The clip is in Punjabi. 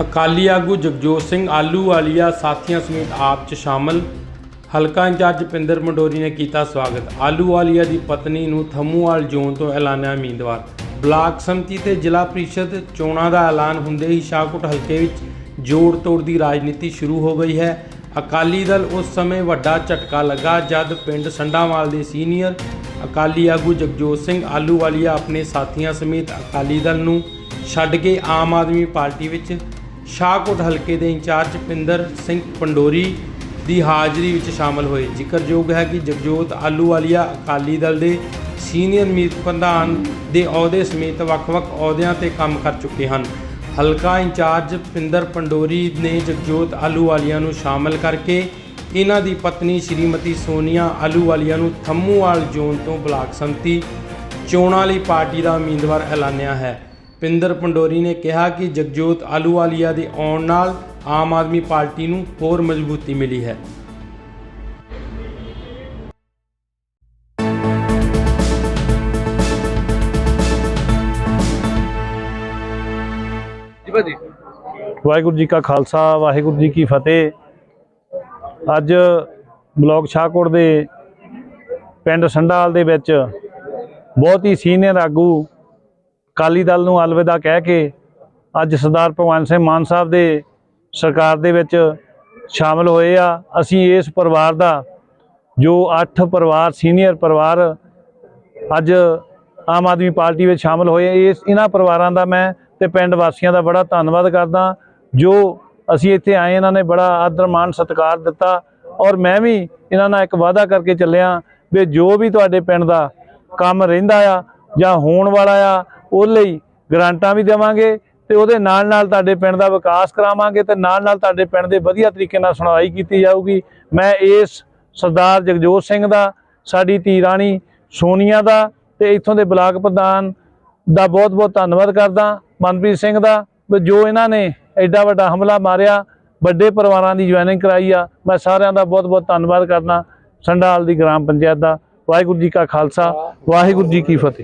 ਅਕਾਲੀ ਆਗੂ ਜਗਜੋਤ ਸਿੰਘ ਆਲੂ ਵਾਲੀਆ ਸਾਥੀਆਂ ਸਮੇਤ ਆਪ 'ਚ ਸ਼ਾਮਲ। ਹਲਕਾ ਇੰਚਾਰਜ ਪਿੰਦਰ ਮੰਡੋਰੀ ਨੇ ਕੀਤਾ ਸਵਾਗਤ। ਆਲੂ ਵਾਲੀਆ ਦੀ ਪਤਨੀ ਨੂੰ ਥੰਮੂਵਾਲ ਜ਼ੋਨ ਤੋਂ ਐਲਾਨਿਆ ਉਮੀਦਵਾਰ। ਬਲਾਕ ਸੰਮਤੀ ਤੇ ਜ਼ਿਲ੍ਹਾ ਪ੍ਰੀਸ਼ਦ ਚੋਣਾਂ ਦਾ ਐਲਾਨ ਹੁੰਦੇ ਹੀ ਸ਼ਾਹਕੋਟ ਹਲਕੇ ਵਿੱਚ ਜੋੜ ਤੋੜ ਦੀ ਰਾਜਨੀਤੀ ਸ਼ੁਰੂ ਹੋ ਗਈ ਹੈ। ਅਕਾਲੀ ਦਲ ਉਸ ਸਮੇਂ ਵੱਡਾ ਝਟਕਾ ਲੱਗਾ ਜਦ ਪਿੰਡ ਸੰਡਾਵਾਲ ਦੇ ਸੀਨੀਅਰ ਅਕਾਲੀ ਆਗੂ ਜਗਜੋਤ ਸਿੰਘ ਆਲੂਵਾਲੀਆ ਆਪਣੇ ਸਾਥੀਆਂ ਸਮੇਤ ਅਕਾਲੀ ਦਲ ਨੂੰ ਛੱਡ ਕੇ ਆਮ ਆਦਮੀ ਪਾਰਟੀ ਵਿੱਚ ਸ਼ਾਹਕੋਟ ਹਲਕੇ ਦੇ ਇੰਚਾਰਜ ਪਿੰਦਰ ਸਿੰਘ ਪੰਡੋਰੀ ਦੀ ਹਾਜ਼ਰੀ ਵਿੱਚ ਸ਼ਾਮਲ ਹੋਏ। ਜ਼ਿਕਰਯੋਗ ਹੈ ਕਿ ਜਗਜੋਤ ਆਲੂਵਾਲੀਆ ਅਕਾਲੀ ਦਲ ਦੇ ਸੀਨੀਅਰ ਮੀਤ ਪ੍ਰਧਾਨ ਦੇ ਅਹੁਦੇ ਸਮੇਤ ਵੱਖ-ਵੱਖ ਅਹੁਦਿਆਂ ਤੇ ਕੰਮ ਕਰ ਚੁੱਕੇ ਹਨ। ਹਲਕਾ ਇੰਚਾਰਜ ਪਿੰਦਰ ਪੰਡੋਰੀ ਨੇ ਜਗਜੋਤ ਆਲੂਵਾਲੀਆ ਨੂੰ ਸ਼ਾਮਲ ਕਰਕੇ ਇਹਨਾਂ ਦੀ ਪਤਨੀ ਸ਼੍ਰੀਮਤੀ ਸੋਨੀਆ ਆਲੂਵਾਲੀਆ ਨੂੰ ਥੰਮੂਵਾਲ ਜ਼ੋਨ ਤੋਂ ਬਲਾਕ ਸੰਮਤੀ ਚੋਣਾਂ ਲਈ ਪਾਰਟੀ ਦਾ ਉਮੀਦਵਾਰ ਐਲਾਨਿਆ ਹੈ। ਪਿੰਦਰ ਪੰਡੋਰੀ ਨੇ ਕਿਹਾ ਕਿ ਜਗਜੋਤ ਆਲੂਵਾਲੀਆ ਦੇ ਆਉਣ ਨਾਲ ਆਮ ਆਦਮੀ ਪਾਰਟੀ ਨੂੰ ਹੋਰ ਮਜ਼ਬੂਤੀ ਮਿਲੀ ਹੈ। ਵਾਹਿਗੁਰੂ ਜੀ ਕਾ ਖਾਲਸਾ ਵਾਹਿਗੁਰੂ ਜੀ ਕੀ ਫਤਿਹ। ਅੱਜ ਬਲਾਕ ਸ਼ਾਹਕੋਟ ਦੇ ਪਿੰਡ ਸੰਡਾਲ ਦੇ ਵਿੱਚ ਬਹੁਤ ਹੀ ਸੀਨੀਅਰ ਆਗੂ ਅਕਾਲੀ ਦਲ ਨੂੰ ਅਲਵਿਦਾ ਕਹਿ ਕੇ ਅੱਜ ਸਰਦਾਰ ਭਗਵੰਤ ਸਿੰਘ ਮਾਨ ਸਾਹਿਬ ਦੇ ਸਰਕਾਰ ਦੇ ਵਿੱਚ ਸ਼ਾਮਲ ਹੋਏ ਆ। ਅਸੀਂ ਇਸ ਪਰਿਵਾਰ ਦਾ, ਜੋ 8 ਪਰਿਵਾਰ, ਸੀਨੀਅਰ ਪਰਿਵਾਰ ਅੱਜ ਆਮ ਆਦਮੀ ਪਾਰਟੀ ਵਿੱਚ ਸ਼ਾਮਲ ਹੋਏ ਇਸ ਇਹਨਾਂ ਪਰਿਵਾਰਾਂ ਦਾ ਮੈਂ ਤੇ ਪਿੰਡ ਵਾਸੀਆਂ ਦਾ ਬੜਾ ਧੰਨਵਾਦ ਕਰਦਾ। ਜੋ ਅਸੀਂ ਇੱਥੇ ਆਏ, ਇਹਨਾਂ ਨੇ ਬੜਾ ਆਦਰ ਮਾਣ ਸਤਿਕਾਰ ਦਿੱਤਾ ਔਰ ਮੈਂ ਵੀ ਇਹਨਾਂ ਨਾਲ ਇੱਕ ਵਾਅਦਾ ਕਰਕੇ ਚੱਲਿਆ ਵੀ ਜੋ ਵੀ ਤੁਹਾਡੇ ਪਿੰਡ ਦਾ ਕੰਮ ਰਹਿੰਦਾ ਆ ਜਾਂ ਹੋਣ ਵਾਲਾ ਆ ਉਹ ਲਈ ਗਰਾਂਟਾਂ ਵੀ ਦੇਵਾਂਗੇ ਤੇ ਉਹਦੇ ਨਾਲ ਨਾਲ ਤੁਹਾਡੇ ਪਿੰਡ ਦਾ ਵਿਕਾਸ ਕਰਾਵਾਂਗੇ ਤੇ ਨਾਲ ਨਾਲ ਤੁਹਾਡੇ ਪਿੰਡ ਦੇ ਵਧੀਆ ਤਰੀਕੇ ਨਾਲ ਸੁਣਵਾਈ ਕੀਤੀ ਜਾਊਗੀ। ਮੈਂ ਇਸ ਸਰਦਾਰ ਜਗਜੋਤ ਸਿੰਘ ਦਾ, ਸਾਡੀ ਧੀ ਰਾਣੀ ਸੋਨੀਆ ਦਾ ਤੇ ਇੱਥੋਂ ਦੇ ਬਲਾਕ ਪ੍ਰਧਾਨ ਦਾ ਬਹੁਤ ਬਹੁਤ ਧੰਨਵਾਦ ਕਰਦਾ। ਮਨਪ੍ਰੀਤ ਸਿੰਘ ਦਾ ਵੀ ਜੋ ਇਹਨਾਂ ਨੇ ਐਡਾ ਵੱਡਾ ਹਮਲਾ ਮਾਰਿਆ, ਵੱਡੇ ਪਰਿਵਾਰਾਂ ਦੀ ਜੁਆਇਨਿੰਗ ਕਰਾਈ ਆ, ਮੈਂ ਸਾਰਿਆਂ ਦਾ ਬਹੁਤ ਬਹੁਤ ਧੰਨਵਾਦ ਕਰਦਾ। ਸੰਡਾਲ ਦੀ ਗ੍ਰਾਮ ਪੰਚਾਇਤ ਦਾ, ਵਾਹਿਗੁਰੂ ਜੀ ਕਾ ਖਾਲਸਾ, ਵਾਹਿਗੁਰੂ ਜੀ ਕੀ ਫਤਿਹ।